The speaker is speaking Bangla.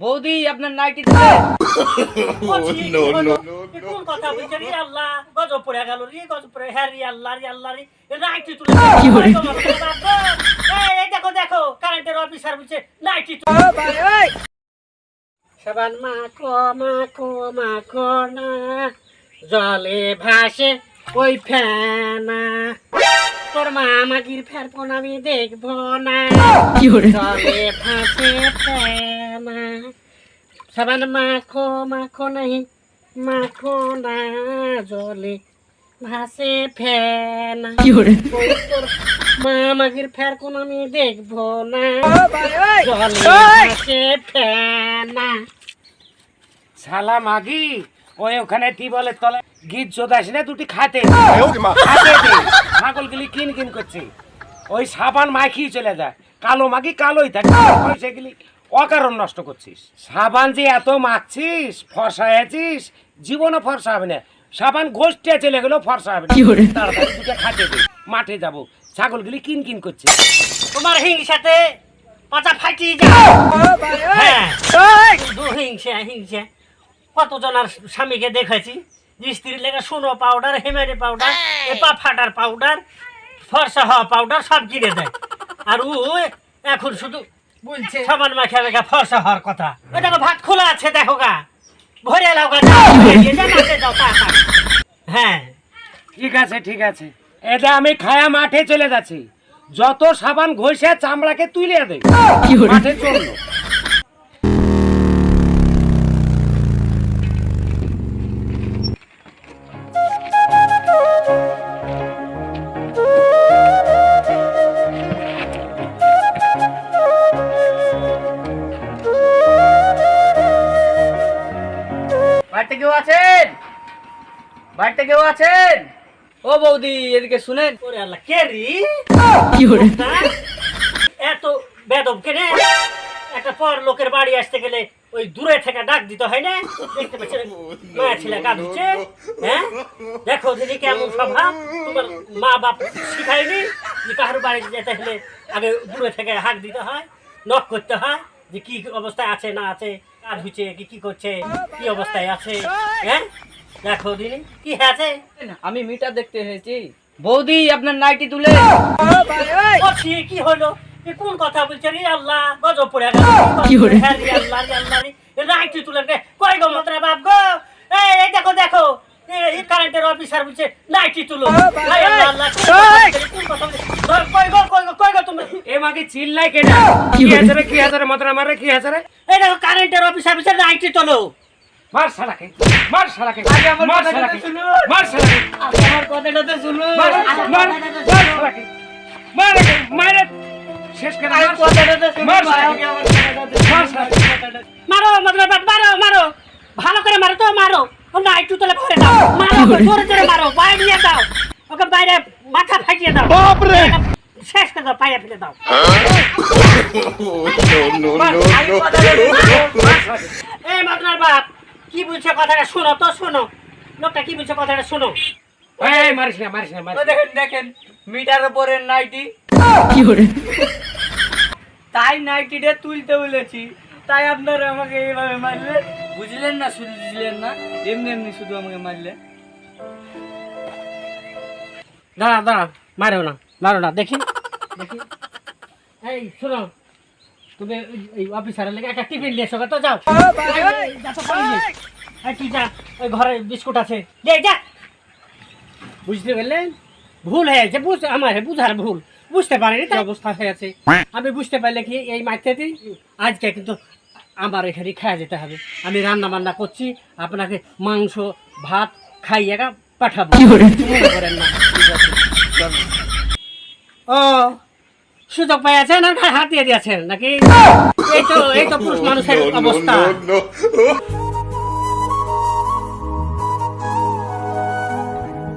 বৌদি আপনার নাইটি কোন কথা বলছে রে আল্লাহ গজব পড়ে গেল রে গজব পড়ে। হ্যাঁ রে আল্লাহ রে আল্লাহ রে। এ নাইটি তুলে কি হলো? এই, এই দেখো দেখো কারেন্টের অফিসার বলছে নাইটি তুলে সাবান মাখো মাখো মাখো না। জলে ভাসে ওই ফেনা। তোর মা আমাগির ফেরপন আমি দেখব না। জলে ভাসে ফেনা। সাবান মাখো মাখো নাই মাখো না জলে ভাসে ফেনা মা আমাগির ফের কোন আমি দেখব না জলে ভাসে ফেনা শালা মাগি ওই ওখানে টিবলের তলে? গীত জোদাস না দুটি খাতে দে ছাগলগুলি কিন কিন করছে। ওই সাবান মাখি চলে যায়। কালো মাগি কালোই থাকে। পয়সাগুলি অকারণ নষ্ট করছিস। সাবান যে এত মাখছিস ফর্সা হয়েছিস জীবনও ফর্সা হবে না। সাবান গোষ্ঠে চলে গেলেও ফর্সা হবে না। তাড়াতাড়ি দুটো খাতে দে মাঠে যাব। ছাগলগুলি কিন কিন করছে। তোমার হিংসাতে পাতা ফাটিয়ে যায়। হ্যাঁ হিংসা হিংসা। কতজনের স্বামীকে দেখেছি যে স্ত্রীর লেগে সোনো পাউডার হেমারি পাউডার এপা ফাটার পাউডার ফর্সা হওয়া পাউডার সব কিনে দেয়। আর ও এখন শুধু বলছে সাবান মাখা মেখা ফর্সা হওয়ার কথা। ওই দেখো ভাত খোলা আছে দেখো গা। ভরে গা। হ্যাঁ। ঠিক আছে ঠিক আছে। এটা আমি খায়া মাঠে চলে যাচ্ছি। যত সাবান ঘষে চামড়াকে তুলে দে। মাঠে চলল আছেন? বাড়িতে কেউ আছেন? ও বৌদি এদিকে শুনেন। ওরে আল্লাহ কে রি? হ্যাঁ? এত বেদব কেনে একটা পর লোকের বাড়ি আসতে গেলে ওই দূরে থেকে ডাক দিতে হয় না? দেখতে পাচ্ছি মায়া ছেলে কাঁদছে। হ্যাঁ? দেখো দিদি কেমন স্বভাব। তোমার মা বাপ শিখায়নি যে কাহার বাড়ি যেতে হলে আগে দূরে থেকে হাক দিতে হয় নক করতে হয় যে কি অবস্থায় আছে না আছে। কাজ হচ্ছে কি কি করছে কি অবস্থায় আছে? হ্যাঁ? দেখো দিদি কি আছে? আমি মিটার দেখতে এসেছি। বৌদি আপনার নাইটি তুলে। কি হলো? কোন কথা বলছে রে আল্লাহ? গজব পড়ে গেল। রে আল্লাহ রে আল্লাহ রে। এ তুলে রে কই গো মতরা বাপ গো? এই দেখো দেখো। এই কারেন্টের অফিসার বলছে নাইটি তুলো। আল্লাহ কোন কথা? কই গো কই গো কই গো তুমি? এ মাকে চিল্লাই কেটে কি আছে রে কি আছে রে মতরা মারে কি আছে রে? এই দেখো কারেন্টের অফিসার বলছে নাইটি তোলো মার শালাকে মার শালাকে আমার মার কথাটা শালাকে তো শুনুন। মার শালাকে। আমার কথাটা তো শুনুন। মার মার মার শালাকে মার একে, মার এ। শেষ করে আমার কথাটা তো শুনুন মার ভাই, শালাকে। আমার কথাটা তো মার শুনুন, মারো মতরা মারো মারো। ভালো করে মারো তো মারো। তুলে ভরে দাও মারো জোরে জোরে মারো। বাইরে নিয়ে দাও ওকে বাইরে মাথা ফাটিয়ে দাও। শেষ করে দাও পায়ে ফেলে দাও। এই মাতনার বাপ কি বলছে কথাটা শোনো তো শোনো। লোকটা কি বলছে কথাটা শোনো। এই, মারিস না মারিস। দেখেন দেখেন মিটার নাইটি। তাই নাইটিটা তুলতে বলেছি। তাই আপনারা আমাকে এইভাবে মারলেন বুঝলেন না শুধু বুঝলেন না এমনি এমনি শুধু আমাকে মারলেন দাঁড়া দাঁড়া মারো না মারো না দেখি। এই শোনো। তুমি এই অফিসারের লেগে একটা টিফিন নিয়ে এসো তো যাও। যা তুই ওই ঘরে বিস্কুট আছে। যা যা। বুঝতে পারলেন? ভুল হয়েছে বুঝ আমার বুঝার ভুল। বুঝতে পারিনি অবস্থা আমি বুঝতে পারলে কি এই মাঠটাতে আজকে কিন্তু আমার এখানে খাওয়া যেতে হবে। আমি রান্না বান্না করছি আপনাকে মাংস ভাত খাইয়ে পাঠাবো। করেন না। ও সুযোগ পাইয়াছেন আর হাত দিয়ে দিয়েছেন নাকি? এই তো এই তো পুরুষ মানুষের অবস্থা।